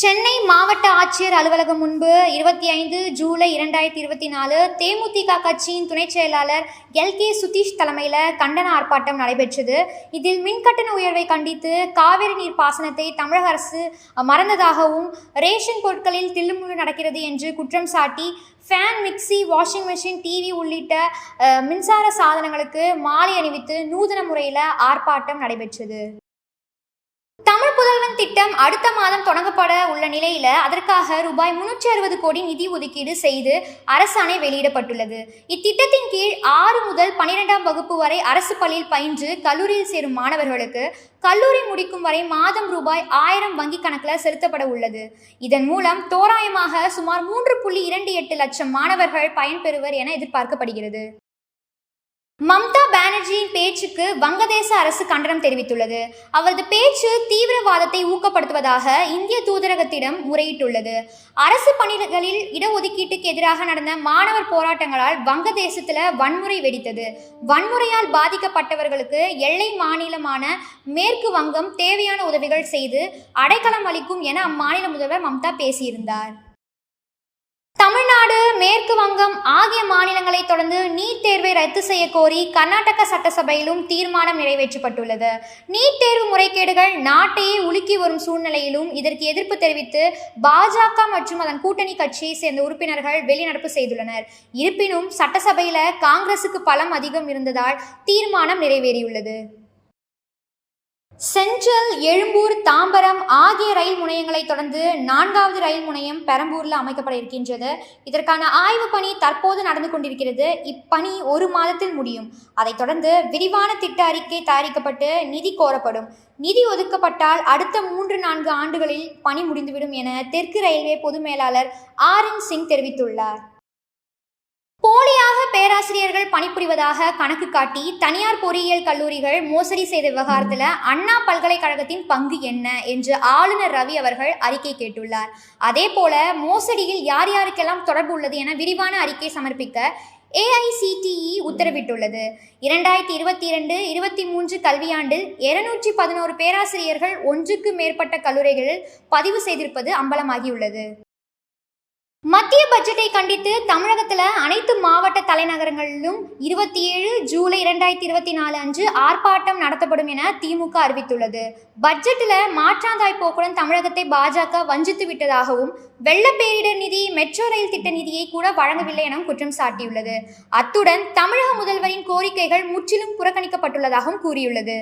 சென்னை மாவட்ட ஆட்சியர் அலுவலகம் முன்பு இருபத்தி ஐந்து ஜூலை இரண்டாயிரத்தி இருபத்தி நாலு தேமுதிக கட்சியின் துணைச் செயலாளர் எல் கே சுதீஷ் தலைமையில் கண்டன ஆர்ப்பாட்டம் நடைபெற்றது. இதில் மின்கட்டண உயர்வை கண்டித்து காவிரி நீர் பாசனத்தை தமிழக அரசு மறந்ததாகவும் ரேஷன் பொருட்களில் தில்லுமுள்ளு நடக்கிறது என்று குற்றம் சாட்டி fan mixie washing machine TV உள்ளிட்ட மின்சார சாதனங்களுக்கு மாலை அணிவித்து நூதன முறையில் ஆர்ப்பாட்டம் நடைபெற்றது. தமிழ் புதல்வன் திட்டம் அடுத்த மாதம் தொடங்கப்பட உள்ள நிலையில அதற்காக ரூபாய் முன்னூற்றி அறுபது கோடி நிதி ஒதுக்கீடு செய்து அரசாணை வெளியிடப்பட்டுள்ளது. இத்திட்டத்தின் கீழ் ஆறு முதல் பனிரெண்டாம் வகுப்பு வரை அரசு பள்ளியில் பயின்று கல்லூரியில் சேரும் மாணவர்களுக்கு கல்லூரி முடிக்கும் வரை மாதம் ரூபாய் ஆயிரம் வங்கி கணக்கில் செலுத்தப்பட உள்ளது. இதன் மூலம் தோராயமாக சுமார் மூன்று புள்ளி இரண்டு எட்டு லட்சம் மாணவர்கள் பயன்பெறுவர் என எதிர்பார்க்கப்படுகிறது. மம்தா பானர்ஜியின் பேச்சுக்கு வங்கதேச அரசு கண்டனம் தெரிவித்துள்ளது. அவரது பேச்சு தீவிரவாதத்தை ஊக்கப்படுத்துவதாக இந்திய தூதரகத்திடம் முறையிட்டுள்ளது. அரசு பணிகளில் இடஒதுக்கீட்டுக்கு எதிராக நடந்த மாணவர் போராட்டங்களால் வங்கதேசத்தில் வன்முறை வெடித்தது. வன்முறையால் பாதிக்கப்பட்டவர்களுக்கு எல்லை மாநிலமான மேற்கு வங்கம் தேவையான உதவிகள் செய்து அடைக்கலம் அளிக்கும் என அம்மாநில முதல்வர் மம்தா பேசியிருந்தார். தமிழ்நாடு மேற்கு வங்கம் ஆகிய மாநிலங்களை தொடர்ந்து நீட் தேர்வை ரத்து செய்ய கோரி கர்நாடக சட்டசபையிலும் தீர்மானம் நிறைவேற்றப்பட்டுள்ளது. நீட் தேர்வு முறைகேடுகள் நாட்டையே உலுக்கி வரும் சூழ்நிலையிலும் இதற்கு எதிர்ப்பு தெரிவித்து பாஜக மற்றும் அதன் கூட்டணி கட்சியை சேர்ந்த உறுப்பினர்கள் வெளிநடப்பு செய்துள்ளனர். இருப்பினும் சட்டசபையில காங்கிரசுக்கு பலம் அதிகம் இருந்ததால் தீர்மானம் நிறைவேறியுள்ளது. சென்ட்ரல் எழும்பூர் தாம்பரம் ஆகிய ரயில் முனையங்களை தொடர்ந்து நான்காவது ரயில் முனையம் பெரம்பூரில் அமைக்கப்பட இருக்கின்றது. இதற்கான ஆய்வு பணி தற்போது நடந்து கொண்டிருக்கிறது. இப்பணி ஒரு மாதத்தில் முடியும். அதைத் தொடர்ந்து விரிவான திட்ட அறிக்கை தயாரிக்கப்பட்டு நிதி கோரப்படும். நிதி ஒதுக்கப்பட்டால் அடுத்த மூன்று நான்கு ஆண்டுகளில் பணி முடிந்துவிடும் என தெற்கு ரயில்வே பொது மேலாளர் ஆர் என் சிங் தெரிவித்துள்ளார். பேராசிரியர்கள் பணிபுரிவதாக கணக்கு காட்டி தனியார் பொறியியல் கல்லூரிகள் மோசடி செய்த விவகாரத்தில் அண்ணா பல்கலைக்கழகத்தின் பங்கு என்ன என்று ஆளுநர் ரவி அவர்கள் அறிக்கை கேட்டுள்ளார். அதே போல மோசடியில் யார் யாருக்கெல்லாம் தொடர்பு உள்ளது என விரிவான அறிக்கை சமர்ப்பிக்க ஏஐசிடிஇ உத்தரவிட்டுள்ளது. இரண்டாயிரத்தி இருபத்தி இரண்டு இருபத்தி மூன்று கல்வியாண்டில் இருநூற்றி பதினோரு பேராசிரியர்கள் ஒன்றுக்கு மேற்பட்ட கல்லூரிகளில் பதிவு செய்திருப்பது அம்பலமாகியுள்ளது. மத்திய பட்ஜெட்டை கண்டித்து தமிழகத்தில் அனைத்து மாவட்ட தலைநகரங்களிலும் இருபத்தி ஏழு ஜூலை இரண்டாயிரத்தி இருபத்தி நாலு அன்று ஆர்ப்பாட்டம் நடத்தப்படும் என திமுக அறிவித்துள்ளது. பட்ஜெட்டில் மாற்றாந்தாய் போக்குடன் தமிழகத்தை பாஜக வஞ்சித்து விட்டதாகவும் வெள்ள பேரிடர் நிதி மெட்ரோ ரயில் திட்ட நிதியை கூட வழங்கவில்லை எனவும் குற்றம் சாட்டியுள்ளது. அத்துடன் தமிழக முதல்வரின் கோரிக்கைகள் முற்றிலும் புறக்கணிக்கப்பட்டுள்ளதாகவும் கூறியுள்ளது.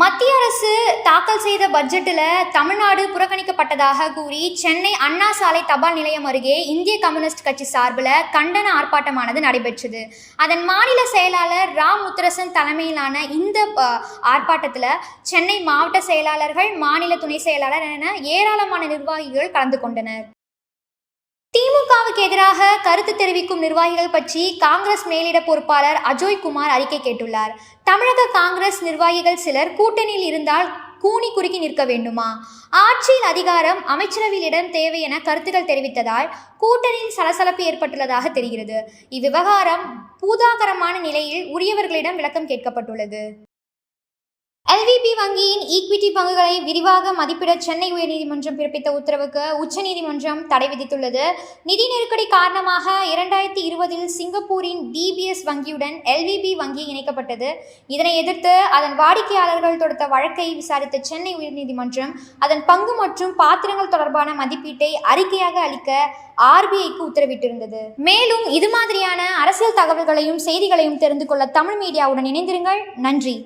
மத்திய அரசு தாக்கல் செய்த பட்ஜெட்டில் தமிழ்நாடு புறக்கணிக்கப்பட்டதாக கூறி சென்னை அண்ணா சாலை தபால் நிலையம் அருகே இந்திய கம்யூனிஸ்ட் கட்சி சார்பில் கண்டன ஆர்ப்பாட்டமானது நடைபெற்றது. அதன் மாநில செயலாளர் ரா முத்தரசன் தலைமையிலான இந்த ஆர்ப்பாட்டத்தில் சென்னை மாவட்ட செயலாளர்கள் மாநில துணை செயலாளர் என ஏராளமான நிர்வாகிகள் கலந்து கொண்டனர். திமுகவுக்கு எதிராக கருத்து தெரிவிக்கும் நிர்வாகிகள் பற்றி காங்கிரஸ் மேலிட பொறுப்பாளர் அஜோய் குமார் அறிக்கை கேட்டுள்ளார். தமிழக காங்கிரஸ் நிர்வாகிகள் சிலர் கூட்டணியில் இருந்தால் கூனி குறுக்கி நிற்க வேண்டுமா? ஆட்சியில் அதிகாரம் அமைச்சரவையில் இடம் தேவை என கருத்துக்கள் தெரிவித்ததால் கூட்டணியில் சலசலப்பு ஏற்பட்டுள்ளதாக தெரிகிறது. இவ்விவகாரம் பூதாகரமான நிலையில் உரியவர்களிடம் விளக்கம் கேட்கப்பட்டுள்ளது. எல்விபி வங்கியின் ஈக்விட்டி பங்குகளை விரிவாக மதிப்பிட சென்னை உயர்நீதிமன்றம் பிறப்பித்த உத்தரவுக்கு உச்சநீதிமன்றம் தடை விதித்துள்ளது. நிதி நெருக்கடி காரணமாக இரண்டாயிரத்தி இருபதில் சிங்கப்பூரின் டிபிஎஸ் வங்கியுடன் எல்விபி வங்கி இணைக்கப்பட்டது. இதனை எதிர்த்து அதன் வாடிக்கையாளர்கள் தொடுத்த வழக்கை விசாரித்த சென்னை உயர்நீதிமன்றம் அதன் பங்கு மற்றும் பாத்திரங்கள் தொடர்பான மதிப்பீட்டை அறிக்கையாக அளிக்க ஆர்பிஐக்கு உத்தரவிட்டிருந்தது. மேலும் இது மாதிரியான அரசியல் தகவல்களையும் செய்திகளையும் தெரிந்து கொள்ள தமிழ் மீடியாவுடன் இணைந்திருங்கள். நன்றி.